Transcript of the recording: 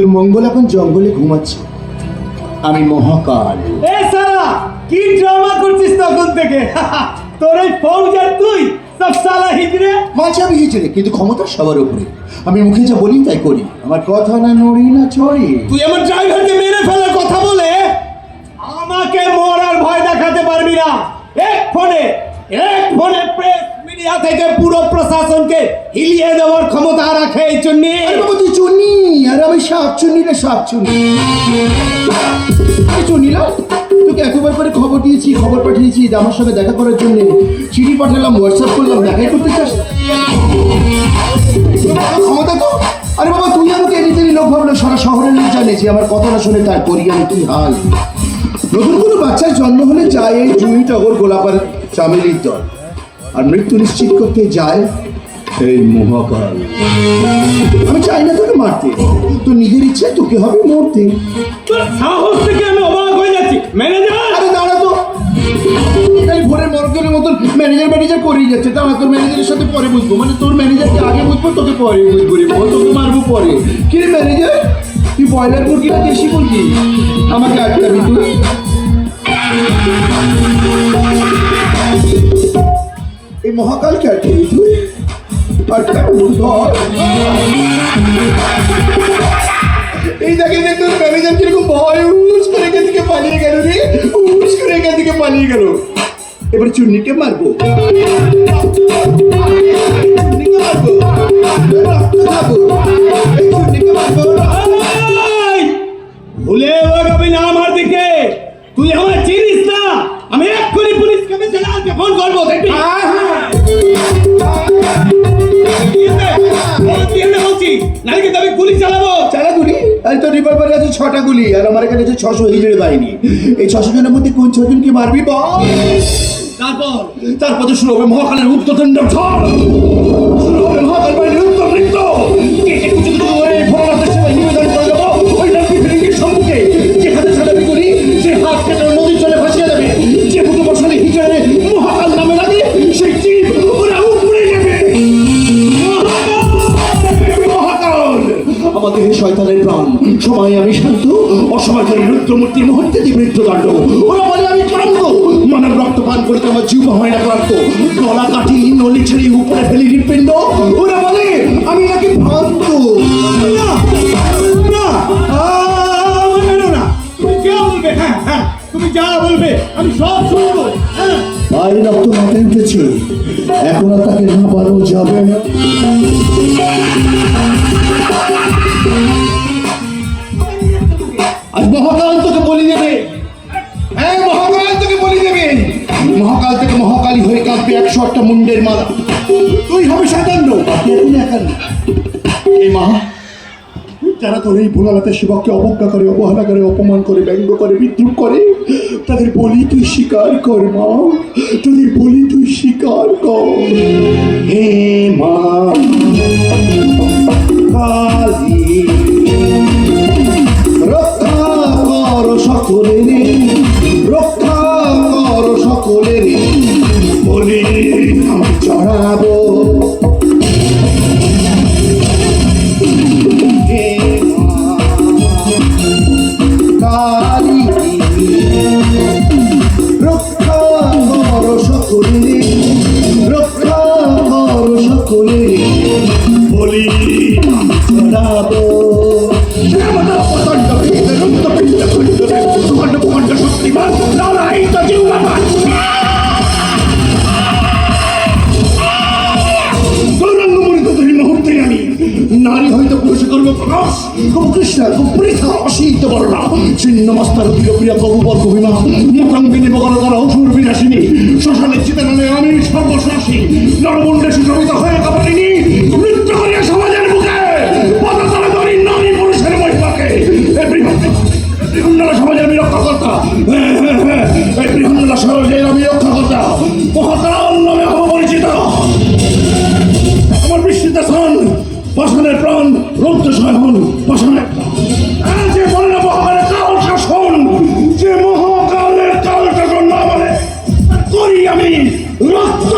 মঙ্গল এখন জঙ্গলে ঘুমাচ্ছে। আমি মহাকাল। এ সারা কি ড্রামা করছিস তখন থেকে? তোর এই ফৌজার তুই সব সালা হিজড়ে। মাঝে আমি হিচড়ে কিন্তু ক্ষমতা সবার উপরে। আমি মুখে যা বলি তাই করি। আমার কথা না নড়ি না চড়ি। তুই আমার ড্রাইভারকে মেরে ফেলার কথা বলে আমাকে মরার ভয় দেখাতে পারবি না। এক ফোনে এক ফোনে প্রেস মিডিয়া থেকে পুরো প্রশাসনকে হিলিয়ে দেওয়ার ক্ষমতা রাখে এই জন্য তুই চুনি আর আমি সাপ চুনি রে সাপ চুনি আমি চুনি না তোকে করে খবর দিয়েছি, খবর পাঠিয়েছি আমার সঙ্গে দেখা করার জন্য। চিঠি পাঠালাম হোয়াটসঅ্যাপ করলাম, দেখাই করতে চাস? ক্ষমতা তো? আরে বাবা, তুই আমাকে এদিকে লোক ভাবলো, সারা শহরের লোক জানে যে আমার কথা না শুনে তার করি আমি তুই হাল। নতুন কোনো বাচ্চার জন্ম হলে যায় এই জুই টগর গোলাপার চামেলির দল। আর মৃত্যু নিশ্চিত করতে যায় এই মহাকাল। আমি চাই না তোকে মারতে। তোর নিজের ইচ্ছে তোকে হবে মরতে। সাহস থেকে আমি অবাক হয়ে যাচ্ছি। ম্যানেজার! আরে দাঁড়া তো। খালি ভোরের মরকের মতন ম্যানেজার ম্যানেজার করেই যাচ্ছে। দাঁড়া তোর ম্যানেজারের সাথে পরে বুঝব। মানে তোর ম্যানেজারকে আগে বুঝব তোকে পরে বুঝব রে তোকে মারবো পরে। কি রে ম্যানেজার? তুই ব্রয়লার মুরগি না দেশি মুরগি? আমাকে আটকাবি তুই? এই মহাকালকে আটকাবি তুই এই দেখে দেখ তোর ম্যানেজার কীরকম ভয়, উস করে এখান থেকে পালিয়ে গেল রে, উস করে এখান থেকে পালিয়ে গেল। এবার চুন্নিকে মারবো। চুন্নিকে মারবো। রক্ত খাব চুন্নিকে মারবো। বলছি নাকি কিন্তু আমি গুলি চালাবো। চালা গুলি? আর তোর রিভলভার আছে ছটা গুলি আর আমার এখানে আছে ছশো হিজড়ে বাহিনী। এই ছশো জনের মধ্যে কোন ছজনকে মারবি বল? তারপর? তারপর তো শুরু হবে মহাকালের ঝড় শুরু হবে মহাকাল বাহিনীর উত্তর নৃত্য শয়তানের প্রাণ। সময় আমি শান্ত অসময় করে রুদ্রমূর্তি মুহূর্তে দিই মৃত্যুদণ্ড। ওরা বলে আমি ক্লান্ত মানব রক্ত পান করতে আমার জীব হয় না ক্লান্ত। গলা কাটি নলি ছেড়ে উপরে ফেলি হৃৎপিণ্ড। ওরা বলে আমি নাকি ভ্রান্ত। তুমি যা বলবে, আমি সব শুনব। হ্যাঁ। রক্ত মাথায় উঠেছে। এখন তাকে না পারো যাবে না। মুন্ডের মালা। তুই হবে সাতান্ন। এই মা, যারা তোর এই অবজ্ঞা করে, অবহেলা করে, অপমান করে, ব্যঙ্গ করে, বিদ্রুপ করে, তাদের বলি তুই স্বীকার কর মা। তাদের বলি তুই স্বীকার কর। হে মা মুহূর্তে আমি নারী হয়তো পুরুষ করব প্রকাশ কবু কৃষ্ণ কবু পৃথা অসীত বর্ণা ছিন্ন মস্তার প্রিয় প্রিয় কবু বর কবিমা বগল করা অসুর বিনাশিনী শ্মশানের চিতানলে আমি সর্বশ্বাসী নরমুণ্ডে সুশোভিত হয়ে কাপালিনী রক্ত সহন পাষাণের প্রাণ যে বলে না মহাকালের কাল যে মহাকালের কাল শাসন না বলে করি আমি রক্ত